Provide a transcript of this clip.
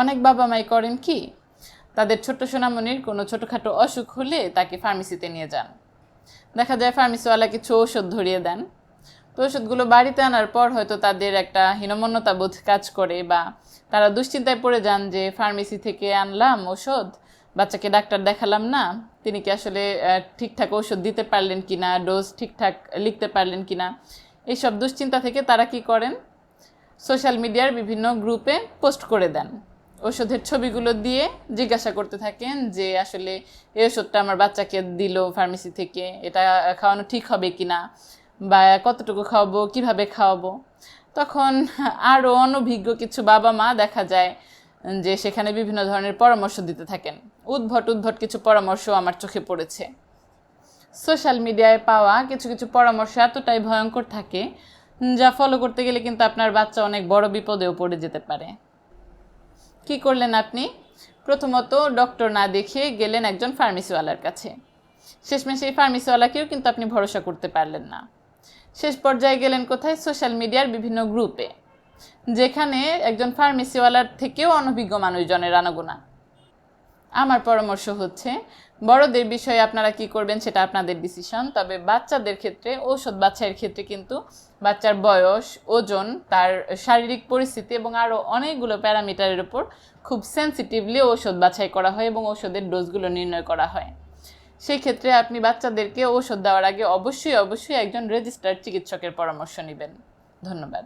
অনেক বাবা মাই করেন কি, তাদের ছোট্ট সোনামণির কোনো ছোটোখাটো অসুখ হলে তাকে ফার্মেসিতে নিয়ে যান। দেখা যায় ফার্মেসিওয়ালা কিছু ওষুধ ধরিয়ে দেন। তো ওষুধগুলো বাড়িতে আনার পর হয়তো তাদের একটা হীনমন্যতা বোধ কাজ করে বা তারা দুশ্চিন্তায় পড়ে যান যে ফার্মেসি থেকে আনলাম ওষুধ বাচ্চাকে ডাক্তার দেখালাম না, তিনি কি আসলে ঠিকঠাক ওষুধ দিতে পারলেন কি না ডোজ ঠিকঠাক লিখতে পারলেন কি না এইসব দুশ্চিন্তা থেকে তারা কি করেন? সোশ্যাল মিডিয়ার বিভিন্ন গ্রুপে পোস্ট করে দেন। ওষুধের ছবিগুলো দিয়ে জিজ্ঞাসা করতে থাকেন যে, আসলে এই ওষুধটা আমার বাচ্চাকে দিল ফার্মেসি থেকে, এটা খাওয়ানো ঠিক হবে কি না বা কতটুকু খাওয়াবো? কীভাবে খাওয়াবো? তখন আরও অনভিজ্ঞ কিছু বাবা মা দেখা যায় যে, সেখানে বিভিন্ন ধরনের পরামর্শ দিতে থাকেন। উদ্ভট উদ্ভট কিছু পরামর্শ আমার চোখে পড়েছে। সোশ্যাল মিডিয়ায় পাওয়া কিছু কিছু পরামর্শ এতটাই ভয়ঙ্কর থাকে, যা ফলো করতে গেলে কিন্তু আপনার বাচ্চা অনেক বড় বিপদেও পড়ে যেতে পারে। কি করলেন আপনি? প্রথমত ডক্টর না দেখিয়ে গেলেন একজন ফার্মেসিওয়ালার কাছে। শেষমেশ এই ফার্মেসিওয়ালাকেও কিন্তু আপনি ভরসা করতে পারলেন না। শেষ পর্যায়ে গেলেন কোথায়? সোশ্যাল মিডিয়ার বিভিন্ন গ্রুপে যেখানে একজন ফার্মেসিওয়ালার থেকেও অনভিজ্ঞ মানুষজনের আনাগোনা। আমার পরামর্শ হচ্ছে, বড়দের বিষয়ে আপনারা কি করবেন সেটা আপনাদের ডিসিশন তবে বাচ্চাদের ক্ষেত্রে, ঔষধ বাচ্চার ক্ষেত্রে কিন্তু বাচ্চার বয়স, ওজন, তার শারীরিক পরিস্থিতি এবং আরও অনেকগুলো প্যারামিটারের উপর খুব সেন্সিটিভলি ঔষধ বাছাই করা হয় এবং ঔষধের ডোজগুলো নির্ণয় করা হয়। সেই ক্ষেত্রে আপনি বাচ্চাদেরকে ঔষধ দেওয়ার আগে অবশ্যই অবশ্যই একজন রেজিস্টার্ড চিকিৎসকের পরামর্শ নেবেন। ধন্যবাদ।